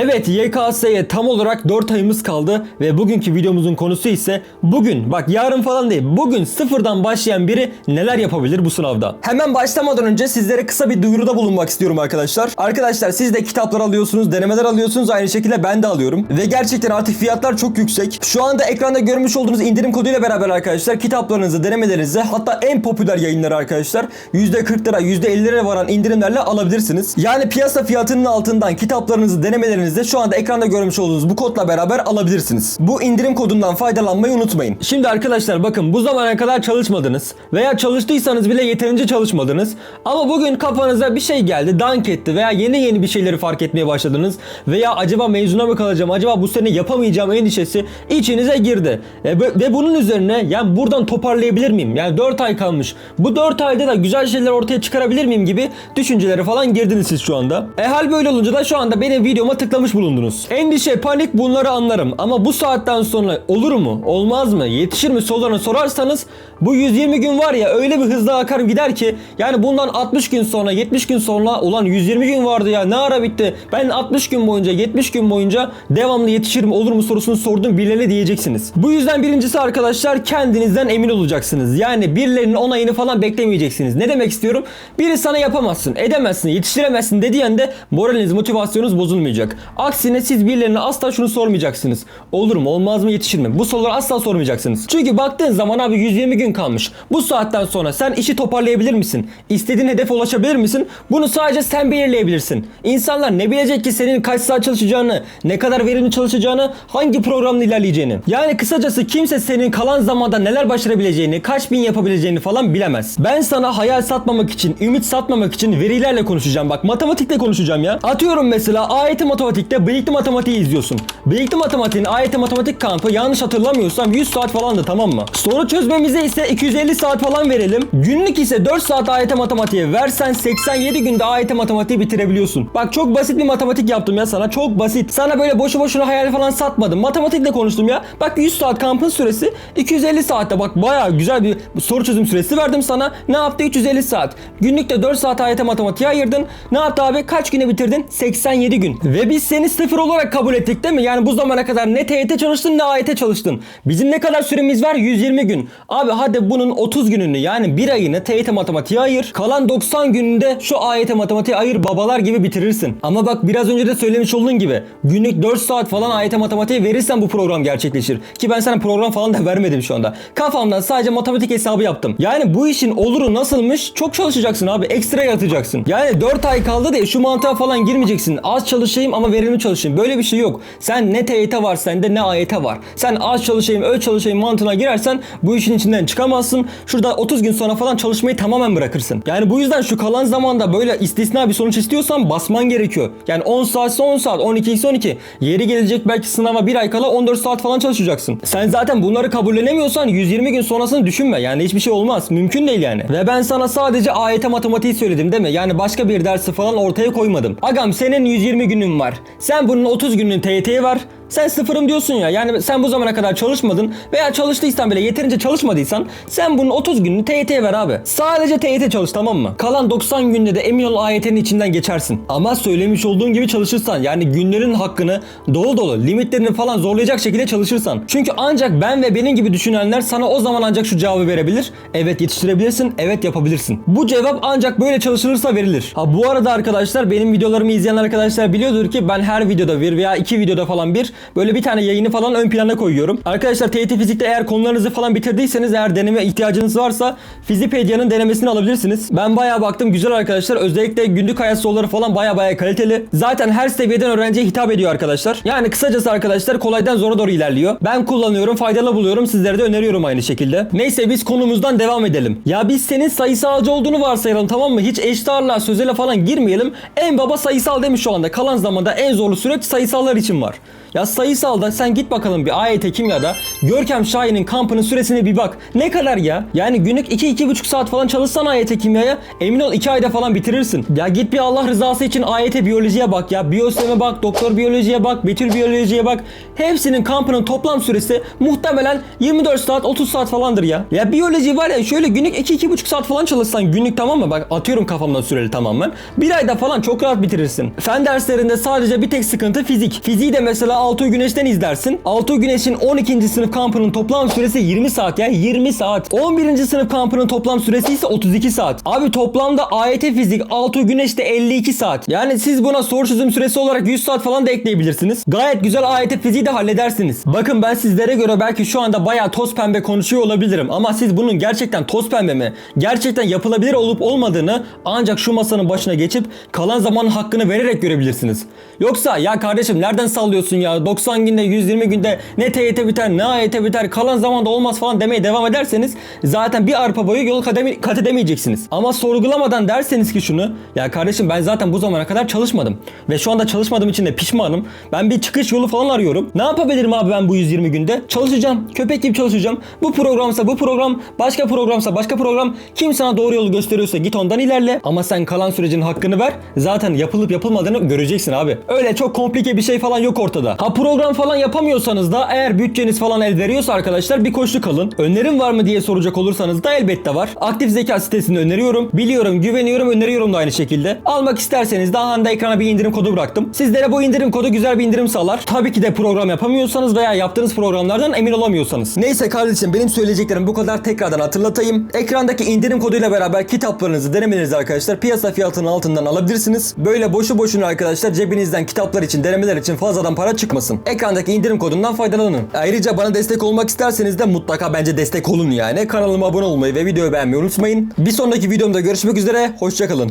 Evet YKS'ye tam olarak 4 ayımız kaldı ve bugünkü videomuzun konusu ise bugün bak yarın falan değil bugün sıfırdan başlayan biri neler yapabilir bu sınavda? Hemen başlamadan önce sizlere kısa bir duyuruda bulunmak istiyorum arkadaşlar. Arkadaşlar siz de kitaplar alıyorsunuz, denemeler alıyorsunuz aynı şekilde ben de alıyorum. Ve gerçekten artık fiyatlar çok yüksek. Şu anda ekranda görmüş olduğunuz indirim koduyla beraber arkadaşlar kitaplarınızı, denemelerinizi hatta en popüler yayınları arkadaşlar %40 lira, %50 lira varan indirimlerle alabilirsiniz. Yani piyasa fiyatının altından kitaplarınızı, denemelerinizi şu anda ekranda görmüş olduğunuz bu kodla beraber alabilirsiniz. Bu indirim kodundan faydalanmayı unutmayın. Şimdi arkadaşlar bakın bu zamana kadar çalışmadınız veya çalıştıysanız bile yeterince çalışmadınız. Ama bugün kafanıza bir şey geldi, dank etti veya yeni yeni bir şeyleri fark etmeye başladınız veya acaba mezuna mı kalacağım, acaba bu sene yapamayacağım endişesi içinize girdi. E, ve bunun üzerine yani buradan toparlayabilir miyim? Yani 4 ay kalmış. Bu 4 ayda da güzel şeyler ortaya çıkarabilir miyim gibi düşüncelere falan girdiniz siz şu anda. E hal böyle olunca da şu anda benim videoma tıklamış bulundunuz. Endişe, panik bunları anlarım ama bu saatten sonra olur mu? Olmaz mı? Yetişir mi sorularını sorarsanız bu 120 gün var ya öyle bir hızla akar gider ki yani bundan 60 gün sonra 70 gün sonra ulan 120 gün vardı ya ne ara bitti? Ben 60 gün boyunca 70 gün boyunca devamlı yetişirim olur mu sorusunu sordum birilerine diyeceksiniz. Bu yüzden birincisi arkadaşlar kendinizden emin olacaksınız. Yani birilerinin onayını falan beklemeyeceksiniz. Ne demek istiyorum? Biri sana yapamazsın, edemezsin, yetiştiremezsin dediği anda moraliniz, motivasyonunuz bozulmayacak. Aksine siz birilerine asla şunu sormayacaksınız. Olur mu, olmaz mı, yetişir mi? Bu soruları asla sormayacaksınız. Çünkü baktığın zaman abi 120 gün kalmış. Bu saatten sonra sen işi toparlayabilir misin? İstediğin hedefe ulaşabilir misin? Bunu sadece sen belirleyebilirsin. İnsanlar ne bilecek ki senin kaç saat çalışacağını, ne kadar verimli çalışacağını, hangi programla ilerleyeceğini. Yani kısacası kimse senin kalan zamanda neler başarabileceğini, kaç bin yapabileceğini falan bilemez. Ben sana hayal satmamak için, ümit satmamak için verilerle konuşacağım. Bak matematikle konuşacağım ya. Atıyorum mesela AYT matematikte bıyıklı matematiği izliyorsun. Bıyıklı matematiğin AYT matematik kampı yanlış hatırlamıyorsam 100 saat falandı tamam mı? Soru çözmemize ise 250 saat falan verelim. Günlük ise 4 saat AYT matematiğe versen 87 günde AYT matematiği bitirebiliyorsun. Bak çok basit bir matematik yaptım ya sana. Çok basit. Sana böyle boşu boşuna hayal falan satmadım. Matematikle konuştum ya. Bak 100 saat kampın süresi 250 saatte. Bak baya güzel bir soru çözüm süresi verdim sana. Ne yaptı? 350 saat. Günlükte 4 saat AYT matematiğe ayırdın. Ne yaptı abi? Kaç güne bitirdin? 87 gün. Ve biz seni sıfır olarak kabul ettik değil mi? Yani bu zamana kadar ne TYT çalıştın ne AYT çalıştın. Bizim ne kadar süremiz var? 120 gün. Abi hadi bunun 30 gününü yani bir ayını TYT matematiğe ayır. Kalan 90 gününde şu AYT matematiğe ayır babalar gibi bitirirsin. Ama bak biraz önce de söylemiş olduğun gibi günlük 4 saat falan AYT matematiğe verirsen bu program gerçekleşir. Ki ben sana program falan da vermedim şu anda. Kafamdan sadece matematik hesabı yaptım. Yani bu işin oluru nasılmış? Çok çalışacaksın abi. Ekstra yatacaksın. Yani 4 ay kaldı diye şu mantığa falan girmeyeceksin. Az çalışayım ama verimli çalışayım. Böyle bir şey yok. Sen ne TYT var sende ne AYT var. Sen az çalışayım, öyle çalışayım mantığına girersen bu işin içinden çıkamazsın. Şurada 30 gün sonra falan çalışmayı tamamen bırakırsın. Yani bu yüzden şu kalan zamanda böyle istisna bir sonuç istiyorsan basman gerekiyor. Yani 10 saatse 10 saat, 12 ise 12. Yeri gelecek belki sınava bir ay kala 14 saat falan çalışacaksın. Sen zaten bunları kabullenemiyorsan 120 gün sonrasını düşünme. Yani hiçbir şey olmaz. Mümkün değil yani. Ve ben sana sadece AYT matematiği söyledim değil mi? Yani başka bir dersi falan ortaya koymadım. Agam senin 120 günün var. Sen bunun 30 gününü TYT'ye ver. Sen sıfırım diyorsun ya. Yani sen bu zamana kadar çalışmadın veya çalıştıysan bile yeterince çalışmadıysan sen bunun 30 gününü TYT'ye ver abi. Sadece TYT çalış tamam mı? Kalan 90 günde de emin ol AYT'nin içinden geçersin. Ama söylemiş olduğum gibi çalışırsan yani günlerin hakkını dolu dolu limitlerini falan zorlayacak şekilde çalışırsan. Çünkü ancak ben ve benim gibi düşünenler sana o zaman ancak şu cevabı verebilir. Evet yetiştirebilirsin, evet yapabilirsin. Bu cevap ancak böyle çalışılırsa verilir. Ha bu arada arkadaşlar benim videolarımı izleyen arkadaşlar biliyordur ki ben her videoda bir veya iki videoda falan bir böyle bir tane yayını falan ön plana koyuyorum. Arkadaşlar TYT Fizik'te eğer konularınızı falan bitirdiyseniz eğer deneme ihtiyacınız varsa Fizipedia'nın denemesini alabilirsiniz. Ben bayağı baktım güzel arkadaşlar. Özellikle günlük hayat soruları falan bayağı bayağı kaliteli. Zaten her seviyeden öğrenciye hitap ediyor arkadaşlar. Yani kısacası arkadaşlar kolaydan zora doğru ilerliyor. Ben kullanıyorum, faydalı buluyorum. Sizlere de öneriyorum aynı şekilde. Neyse biz konumuzdan devam edelim. Ya biz senin sayısalcı olduğunu varsayalım tamam mı? Hiç ağırlığa sözele falan girmeyelim. En baba sayısal demiş şu anda. Kalan zamanda en zorlu süreç sayısallar için var. Ya sayısalda sen git bakalım bir AYT kimyada Görkem Şahin'in kampının süresine bir bak. Ne kadar ya? Yani günlük 2-2,5 saat falan çalışsan AYT kimyaya emin ol 2 ayda falan bitirirsin. Ya git bir Allah rızası için AYT biyolojiye bak ya. Biyoseme bak, doktor biyolojiye bak, betül biyolojiye bak. Hepsinin kampının toplam süresi muhtemelen 24 saat 30 saat falandır ya. Ya biyoloji var ya şöyle günlük 2-2,5 saat falan çalışsan günlük tamam mı? Bak atıyorum kafamdan süreli tamamen. Bir ayda falan çok rahat bitirirsin. Fen derslerinde sadece bir tek sıkıntı fizik. Fiziği de mesela Altuğ Güneş'ten izlersin. Altuğ Güneş'in 12. sınıf kampının toplam süresi 20 saat ya 20 saat. 11. sınıf kampının toplam süresi ise 32 saat. Abi toplamda AYT fizik Altuğ Güneş'te 52 saat. Yani siz buna soru çözüm süresi olarak 100 saat falan da ekleyebilirsiniz. Gayet güzel AYT fiziği de halledersiniz. Bakın ben sizlere göre belki şu anda bayağı toz pembe konuşuyor olabilirim ama siz bunun gerçekten toz pembe mi? Gerçekten yapılabilir olup olmadığını ancak şu masanın başına geçip kalan zamanın hakkını vererek görebilirsiniz. Yoksa ya kardeşim nereden sallıyorsun ya 90 günde 120 günde ne TYT biter ne AYT biter kalan zamanda olmaz falan demeye devam ederseniz zaten bir arpa boyu yol kat edemeyeceksiniz. Ama sorgulamadan derseniz ki şunu ya kardeşim ben zaten bu zamana kadar çalışmadım ve şu anda çalışmadığım için de pişmanım. Ben bir çıkış yolu falan arıyorum. Ne yapabilirim abi ben bu 120 günde? Çalışacağım. Köpek gibi çalışacağım. Bu programsa bu program, başka programsa başka program. Kim sana doğru yolu gösteriyorsa git ondan ilerle. Ama sen kalan sürecin hakkını ver. Zaten yapılıp yapılmadığını göreceksin abi. Öyle çok komplike bir şey falan yok ortada. Ha program falan yapamıyorsanız da eğer bütçeniz falan el veriyorsa arkadaşlar bir koşu kalın. Önerim var mı diye soracak olursanız da elbette var. Aktif zeka sitesini öneriyorum. Biliyorum, güveniyorum, öneriyorum da aynı şekilde. Almak isterseniz daha anda ekrana bir indirim kodu bıraktım. Sizlere bu indirim kodu güzel bir indirim sağlar. Tabii ki de program yapamıyorsanız veya yaptığınız programlardan emin olamıyorsanız. Neyse kardeşim benim söyleyeceklerim bu kadar tekrardan hatırlatayım. Ekrandaki indirim koduyla beraber kitaplarınızı denemelerinizi arkadaşlar piyasa fiyatının altından alabilirsiniz. Böyle boşu boşuna arkadaşlar cebinizden kitaplar için denemeler için fazladan para çıkmasın. Ekrandaki indirim kodundan faydalanın. Ayrıca bana destek olmak isterseniz de mutlaka bence destek olun yani. Kanalıma abone olmayı ve videoyu beğenmeyi unutmayın. Bir sonraki videomda görüşmek üzere. Hoşçakalın.